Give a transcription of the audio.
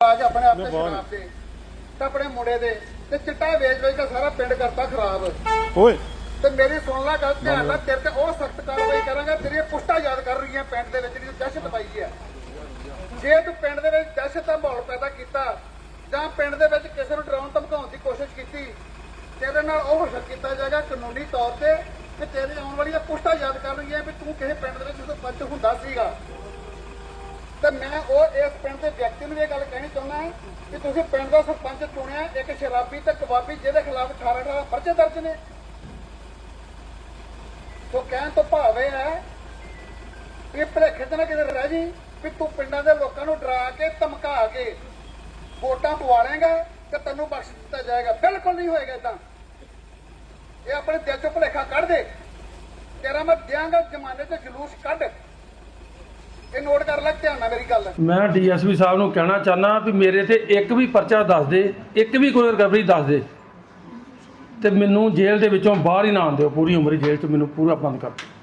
ਆ ਕੇ ਆਪਣੇ ਆਪ ਤੇ ਸ਼ਰਾਬ ਤੇ ਤੇ ਆਪਣੇ ਮੁੰਡੇ ਦੇ ਤੇ ਚਿੱਟਾ ਵੇਚ ਵੇਚ ਕੇ ਸਾਰਾ ਪਿੰਡ ਕਰਤਾ ਖਰਾਬ। ਓਏ। ਤੇ ਮੇਰੀ ਸੁਣ ਲੈ ਗੱਲ ਧਿਆਨ ਨਾਲ ਤੇਰੇ ਤੇ ਉਹ ਸਖਤ ਕਾਰਵਾਈ ਕਰਾਂਗਾ ਤੇਰੀਆਂ ਪੁਸ਼ਟਾ ਯਾਦ ਕਰ ਰਹੀਆਂ ਪਿੰਡ ਦੇ ਵਿੱਚ ਜਿਹੜੀ ਦਹਿਸ਼ਤ ਪਾਈ ਹੈ। ਜੇ ਤੂੰ ਪਿੰਡ ਦੇ ਵਿੱਚ ਦਹਿਸ਼ਤ ਦਾ ਮਾਹੌਲ ਪੈਦਾ ਕੀਤਾ ਜਾਂ ਪਿੰਡ ਦੇ ਵਿੱਚ ਕਿਸੇ ਨੂੰ ਡਰਾਉਣ ਧਮਕਾਉਣ ਦੀ ਕੋਸ਼ਿਸ਼ ਕੀਤੀ ਤੇਰੇ ਨਾਲ ਉਹ ਹਰਕਤ ਕੀਤਾ ਜਾਏਗਾ ਕਾਨੂੰਨੀ ਤੌਰ ਤੇ ਕਿ ਤੇਰੇ ਆਉਣ ਵਾਲੀਆਂ ਪੁਸ਼ਟਾ ਯਾਦ ਕਰ ਰਹੀਆਂ ਵੀ ਤੂੰ ਕਿਸੇ ਪਿੰਡ ਦੇ ਵਿੱਚ ਸਰਪੰਚ ਹੁੰਦਾ ਸੀਗਾ। ਤੇ ਮੈਂ ਉਹ ਇਸ ਪਿੰਡ ਦੇ ਵਿਅਕਤੀ ਨੂੰ ਇਹ ਗੱਲ ਕਹਿਣੀ ਚਾਹੁੰਦਾ ਹਾਂ ਕਿ ਤੁਸੀਂ ਪਿੰਡ ਦਾ ਸਰਪੰਚ ਚੁਣਿਆ, ਇੱਕ ਸ਼ਰਾਬੀ ਤੇ ਕਬਾਬੀ ਜਿਹਦੇ ਖਿਲਾਫ 18 18 ਪਰਚੇ ਦਰਜ ਨੇ। ਸੋ ਕਹਿਣ ਤੋਂ ਭਾਵ ਇਹ ਹੈ ਕਿ ਭਲੇਖੇ ਤੇ ਨਾ ਕਿਤੇ ਰਹਿ ਜੀ ਵੀ ਤੂੰ ਪਿੰਡਾਂ ਦੇ ਲੋਕਾਂ ਨੂੰ ਡਰਾ ਕੇ ਧਮਕਾ ਕੇ ਵੋਟਾਂ ਪਵਾ ਲੇਗਾ ਤੇ ਤੈਨੂੰ ਬਖਸ਼ ਦਿੱਤਾ ਜਾਏਗਾ। ਬਿਲਕੁਲ ਨਹੀਂ ਹੋਏਗਾ ਇਦਾਂ ਇਹ ਆਪਣੇ ਦਿਲ ਚੋਂ ਭੁਲੇਖਾ ਕੱਢ ਦੇ। ਤੇਰਾ ਮੈਂ ਦਿਆਂਗਾ ਜ਼ਮਾਨੇ 'ਚ ਜਲੂਸ ਕੱਢ। ਇਹ ਨੋਟ ਕਰ ਲੈ, ਧਿਆਨ ਨਾਲ ਮੇਰੀ ਗੱਲ ਮੈਂ ਡੀਐਸਪੀ ਸਾਹਿਬ ਨੂੰ ਕਹਿਣਾ ਚਾਹਨਾ ਵੀ ਮੇਰੇ ਤੇ ਇੱਕ ਵੀ ਪਰਚਾ ਦੱਸ ਦੇ, ਇੱਕ ਵੀ ਕੋਈ ਰਿਕਵਰੀ ਦੱਸ ਦੇ ਤੇ ਮੈਨੂੰ ਜੇਲ੍ਹ ਦੇ ਵਿੱਚੋਂ ਬਾਹਰ ਹੀ ਨਾ ਆਉਣ ਦਿਓ, ਪੂਰੀ ਉਮਰ ਹੀ ਜੇਲ੍ਹ 'ਚ ਮੈਨੂੰ ਪੂਰਾ ਬੰਦ ਕਰ ਦਿਓ।